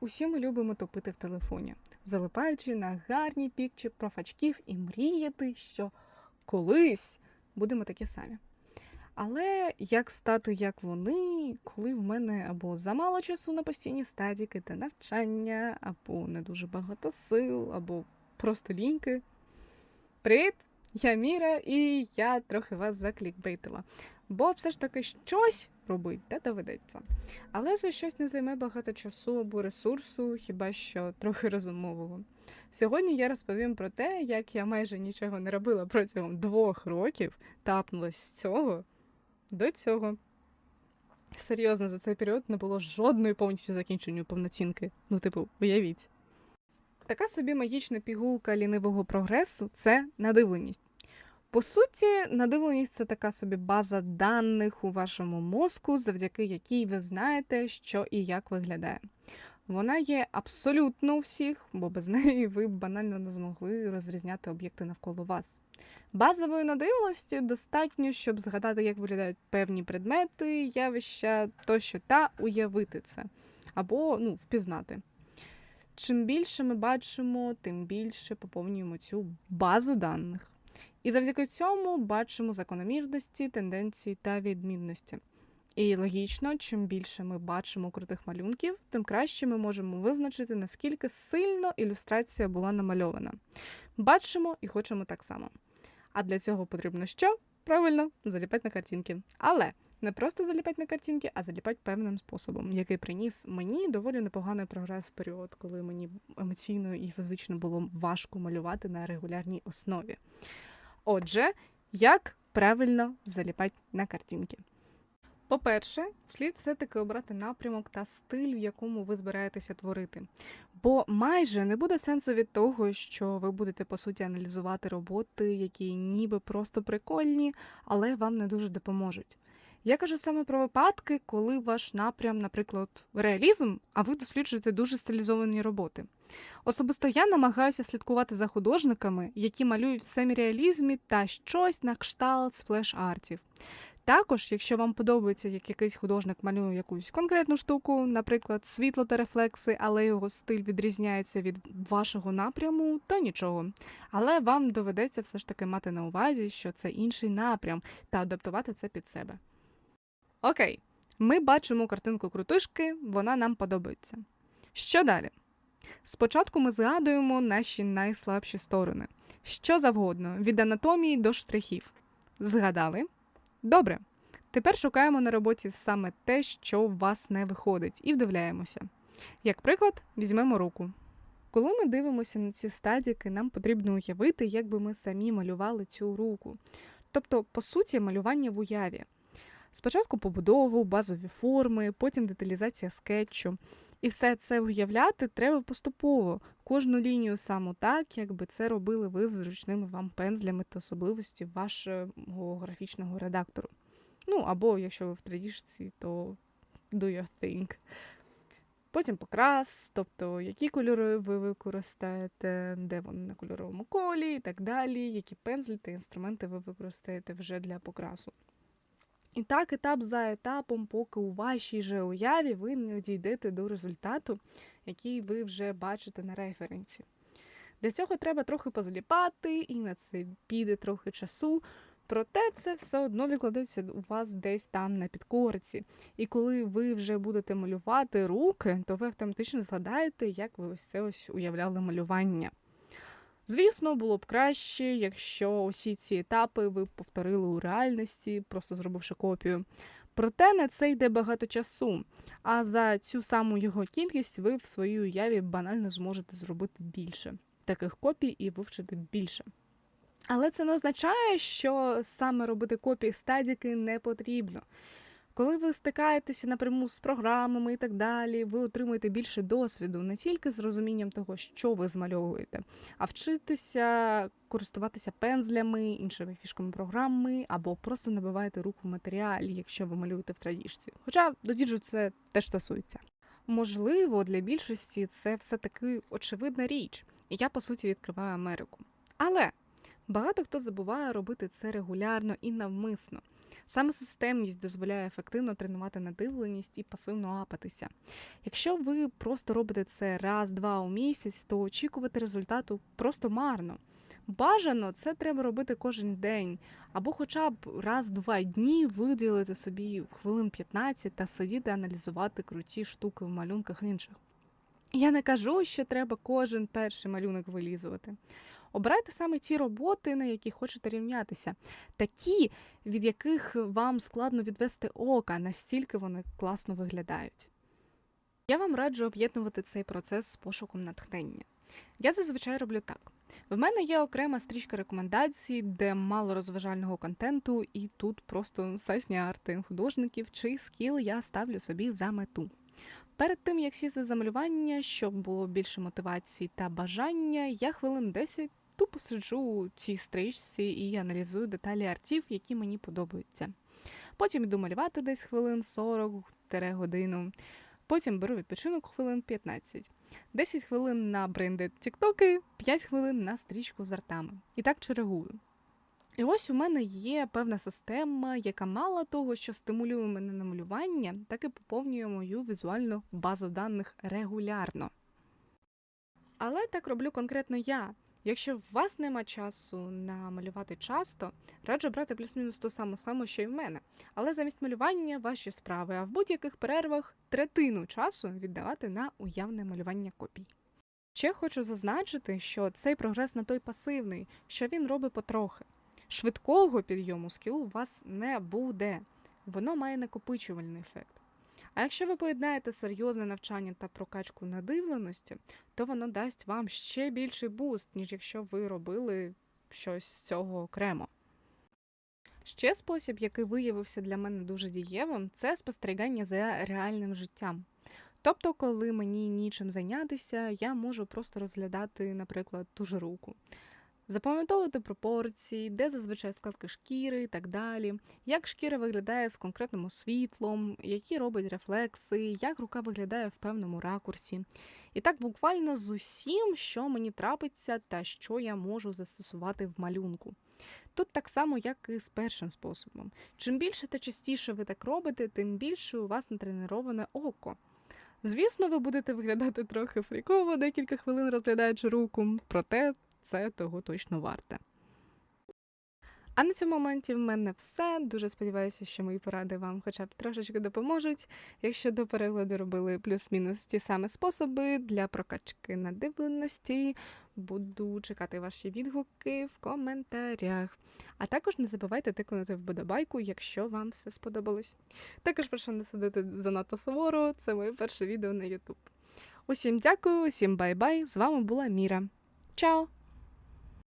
Усі ми любимо топити в телефоні, залипаючи на гарні пікчі профачків і мріяти, що колись будемо такі самі. Але як стати як вони, коли в мене або замало часу на постійні стадіки та навчання, або не дуже багато сил, або просто ліньки? Привіт! Я Міра, і я трохи вас заклікбейтила. Бо все ж таки щось робить, де доведеться. Але це щось не займе багато часу або ресурсу, хіба що трохи розумового. Сьогодні я розповім про те, як я майже нічого не робила протягом двох років, тапнулась з цього до цього. Серйозно, за цей період не було жодної повністю закінченої повноцінки. Ну, типу, уявіть. Така собі магічна пігулка лінивого прогресу це надивленість. По суті, надивленість це така собі база даних у вашому мозку, завдяки якій ви знаєте, що і як виглядає. Вона є абсолютно у всіх, бо без неї ви б банально не змогли розрізняти об'єкти навколо вас. Базової надивленості достатньо, щоб згадати, як виглядають певні предмети, явища тощо та уявити це або ну, впізнати. Чим більше ми бачимо, тим більше поповнюємо цю базу даних. І завдяки цьому бачимо закономірності, тенденції та відмінності. І логічно, чим більше ми бачимо крутих малюнків, тим краще ми можемо визначити, наскільки сильно ілюстрація була намальована. Бачимо і хочемо так само. А для цього потрібно що? Правильно, заліпати на картинки. Але не просто заліпати на картинки, а заліпати певним способом, який приніс мені доволі непоганий прогрес в період, коли мені емоційно і фізично було важко малювати на регулярній основі. Отже, як правильно заліпати на картинки? По-перше, слід все-таки обрати напрямок та стиль, в якому ви збираєтеся творити. Бо майже не буде сенсу від того, що ви будете по суті аналізувати роботи, які ніби просто прикольні, але вам не дуже допоможуть. Я кажу саме про випадки, коли ваш напрям, наприклад, реалізм, а ви досліджуєте дуже стилізовані роботи. Особисто я намагаюся слідкувати за художниками, які малюють в семіреалізмі та щось на кшталт сплеш-артів. Також, якщо вам подобається, як якийсь художник малює якусь конкретну штуку, наприклад, світло та рефлекси, але його стиль відрізняється від вашого напряму, то нічого. Але вам доведеться все ж таки мати на увазі, що це інший напрям, та адаптувати це під себе. Окей, ми бачимо картинку крутишки, вона нам подобається. Що далі? Спочатку ми згадуємо наші найслабші сторони. Що завгодно, від анатомії до штрихів. Згадали? Добре. Тепер шукаємо на роботі саме те, що в вас не виходить, і вдивляємося. Як приклад, візьмемо руку. Коли ми дивимося на ці стадіки, нам потрібно уявити, як би ми самі малювали цю руку. Тобто, по суті, малювання в уяві. Спочатку побудову, базові форми, потім деталізація скетчу. І все це уявляти треба поступово, кожну лінію саму так, якби це робили ви з зручними вам пензлями та особливості вашого графічного редактору. Ну, або якщо ви в традішці, то do your thing. Потім покрас, тобто які кольори ви використаєте, де вони на кольоровому колі і так далі, які пензлі та інструменти ви використаєте вже для покрасу. І так, етап за етапом, поки у вашій же уяві ви не дійдете до результату, який ви вже бачите на референсі. Для цього треба трохи позаліпати, і на це піде трохи часу. Проте це все одно відкладеться у вас десь там на підкорці. І коли ви вже будете малювати руки, то ви автоматично згадаєте, як ви ось це ось уявляли малювання. Звісно, було б краще, якщо усі ці етапи ви повторили у реальності, просто зробивши копію. Проте на це йде багато часу, а за цю саму його кількість ви в своїй уяві банально зможете зробити більше таких копій і вивчити більше. Але це не означає, що саме робити копії стадіки не потрібно. Коли ви стикаєтеся напряму з програмами і так далі, ви отримуєте більше досвіду не тільки з розумінням того, що ви змальовуєте, а вчитися користуватися пензлями, іншими фішками програми, або просто набиваєте руку в матеріалі, якщо ви малюєте в традіжці. Хоча до діджу це теж стосується. Можливо, для більшості це все таки очевидна річ, і я по суті відкриваю Америку. Але багато хто забуває робити це регулярно і навмисно. Саме системність дозволяє ефективно тренувати надивленість і пасивно апатися. Якщо ви просто робите це раз-два у місяць, то очікувати результату просто марно. Бажано це треба робити кожен день, або хоча б раз-два дні виділити собі хвилин 15 та сидіти аналізувати круті штуки в малюнках інших. Я не кажу, що треба кожен перший малюнок вилізувати. Обирайте саме ті роботи, на які хочете рівнятися, такі, від яких вам складно відвести ока, настільки вони класно виглядають. Я вам раджу об'єднувати цей процес з пошуком натхнення. Я зазвичай роблю так. В мене є окрема стрічка рекомендацій, де мало розважального контенту, і тут просто сасні арти художників, чий скіл я ставлю собі за мету. Перед тим, як сісти за малювання, щоб було більше мотивації та бажання, я хвилин 10 тупо сиджу у цій стрічці і аналізую деталі артів, які мені подобаються. Потім йду малювати десь хвилин 40-годину. Потім беру відпочинок хвилин 15. 10 хвилин на бренди тіктоки, 5 хвилин на стрічку з артами. І так чергую. І ось у мене є певна система, яка мало того, що стимулює мене на малювання, так і поповнює мою візуальну базу даних регулярно. Але так роблю конкретно я. Якщо у вас нема часу намалювати часто, раджу брати плюс-мінус ту саму схему, що й в мене. Але замість малювання ваші справи, а в будь-яких перервах третину часу віддавати на уявне малювання копій. Ще хочу зазначити, що цей прогрес не той пасивний, що він робить потрохи. Швидкого підйому скілу у вас не буде. Воно має накопичувальний ефект. А якщо ви поєднаєте серйозне навчання та прокачку надивленості, то воно дасть вам ще більший буст, ніж якщо ви робили щось з цього окремо. Ще спосіб, який виявився для мене дуже дієвим, це спостерігання за реальним життям. Тобто, коли мені нічим зайнятися, я можу просто розглядати, наприклад, ту ж руку. Запам'ятовувати пропорції, де зазвичай складки шкіри і так далі, як шкіра виглядає з конкретним світлом, які робить рефлекси, як рука виглядає в певному ракурсі. І так буквально з усім, що мені трапиться та що я можу застосувати в малюнку. Тут так само, як і з першим способом. Чим більше та частіше ви так робите, тим більше у вас натреноване око. Звісно, ви будете виглядати трохи фріково декілька хвилин розглядаючи руку, проте це того точно варте. А на цьому моменті в мене все. Дуже сподіваюся, що мої поради вам хоча б трошечки допоможуть. Якщо до перегляду робили плюс-мінус ті самі способи для прокачки надивленості, буду чекати ваші відгуки в коментарях. А також не забувайте тикнути вподобайку, якщо вам все сподобалось. Також прошу не судити занадто суворо, це моє перше відео на YouTube. Усім дякую, усім бай-бай! З вами була Міра. Чао!